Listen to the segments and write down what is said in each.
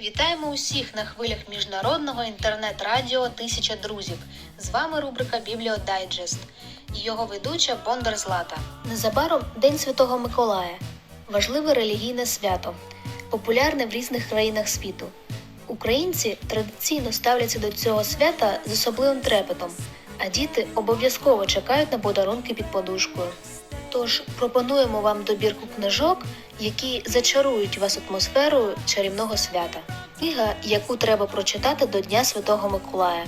Вітаємо усіх на хвилях міжнародного інтернет-радіо Тисяча друзів. З вами рубрика Бібліодайджест і його ведуча Бондар Злата. Незабаром День Святого Миколая важливе релігійне свято, популярне в різних країнах світу. Українці традиційно ставляться до цього свята з особливим трепетом, а діти обов'язково чекають на подарунки під подушкою. Тож пропонуємо вам добірку книжок, які зачарують вас атмосферою чарівного свята. Книга, яку треба прочитати до Дня Святого Миколая.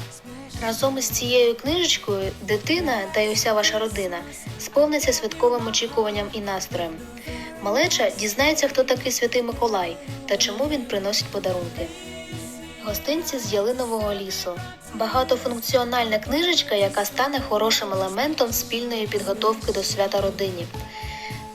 Разом із цією книжечкою дитина та й уся ваша родина сповниться святковим очікуванням і настроєм. Малеча дізнається, хто такий святий Миколай та чому він приносить подарунки. Гостинці з ялинового лісу. Багатофункціональна книжечка, яка стане хорошим елементом спільної підготовки до свята родині.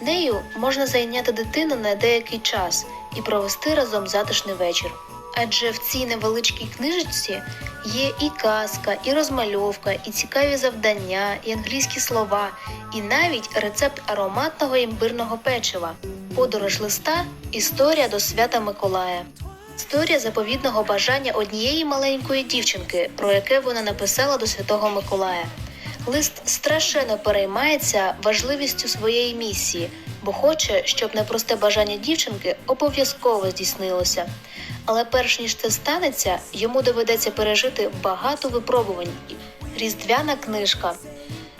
Нею можна зайняти дитину на деякий час і провести разом затишний вечір. Адже в цій невеличкій книжечці є і казка, і розмальовка, і цікаві завдання, і англійські слова, і навіть рецепт ароматного імбирного печива, подорож листа, історія до свята Миколая. Історія заповідного бажання однієї маленької дівчинки, про яке вона написала до Святого Миколая. Лист страшенно переймається важливістю своєї місії, бо хоче, щоб непросте бажання дівчинки обов'язково здійснилося. Але перш ніж це станеться, йому доведеться пережити багато випробувань. Різдвяна книжка.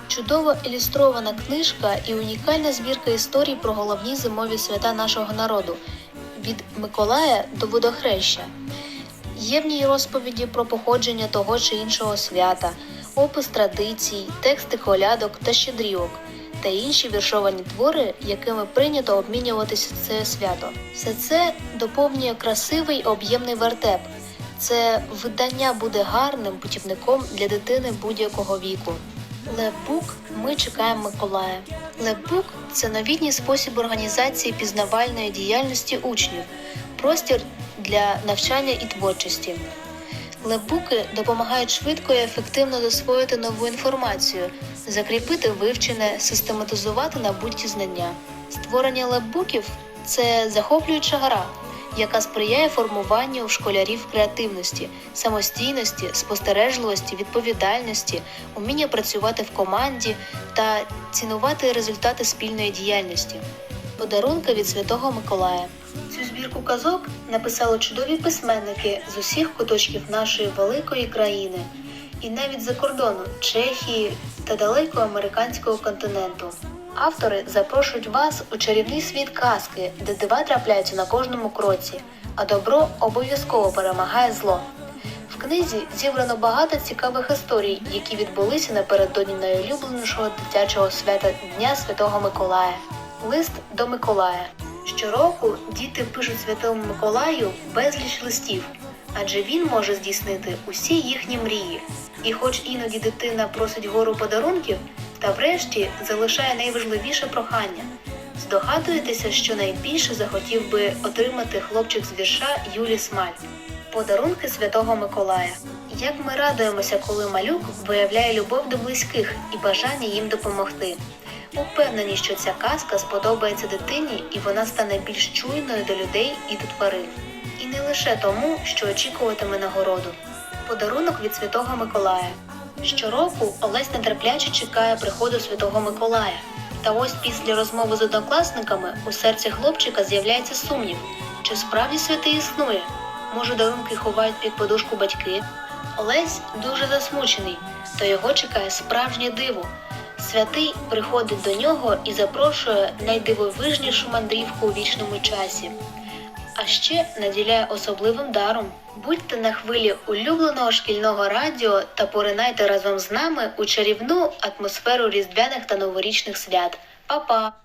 Чудово ілюстрована книжка і унікальна збірка історій про головні зимові свята нашого народу від Миколая до водохреща. Є в ній розповіді про походження того чи іншого свята, опис традицій, тексти колядок та щедрівок та інші віршовані твори, якими прийнято обмінюватися це свято. Все це доповнює красивий об'ємний вертеп. Це видання буде гарним путівником для дитини будь-якого віку. Лепбук ми чекаємо Миколая. Лепбук це новітній спосіб організації пізнавальної діяльності учнів, простір для навчання і творчості. Лепбуки допомагають швидко і ефективно засвоїти нову інформацію, закріпити вивчене, систематизувати набуті знання. Створення лепбуків це захоплююча гра, яка сприяє формуванню в школярів креативності, самостійності, спостережливості, відповідальності, уміння працювати в команді та цінувати результати спільної діяльності. Подарунки від Святого Миколая. Цю збірку казок написали чудові письменники з усіх куточків нашої великої країни, і навіть за кордону Чехії та далекого американського континенту. Автори запрошують вас у чарівний світ казки, де дива трапляються на кожному кроці, а добро обов'язково перемагає зло. В книзі зібрано багато цікавих історій, які відбулися напередодні найулюбленішого дитячого свята Дня Святого Миколая. Лист до Миколая. Щороку діти пишуть Святому Миколаю безліч листів, адже він може здійснити усі їхні мрії. І хоч іноді дитина просить гору подарунків, та врешті залишає найважливіше прохання. Здогадуєтеся, що найбільше захотів би отримати хлопчик з вірша Юлі Смаль. Подарунки Святого Миколая. Як ми радуємося, коли малюк виявляє любов до близьких і бажання їм допомогти. Упевнені, що ця казка сподобається дитині і вона стане більш чуйною до людей і до тварин. І не лише тому, що очікуватиме нагороду. Подарунок від Святого Миколая. Щороку Олесь нетерпляче чекає приходу Святого Миколая. Та ось після розмови з однокласниками у серці хлопчика з'являється сумнів, чи справді святий існує. Може, дарунки ховають під подушку батьки. Олесь дуже засмучений, та його чекає справжнє диво. Святий приходить до нього і запрошує найдивовижнішу мандрівку у вічному часі. А ще наділяє особливим даром. Будьте на хвилі улюбленого шкільного радіо та поринайте разом з нами у чарівну атмосферу різдвяних та новорічних свят. Па-па!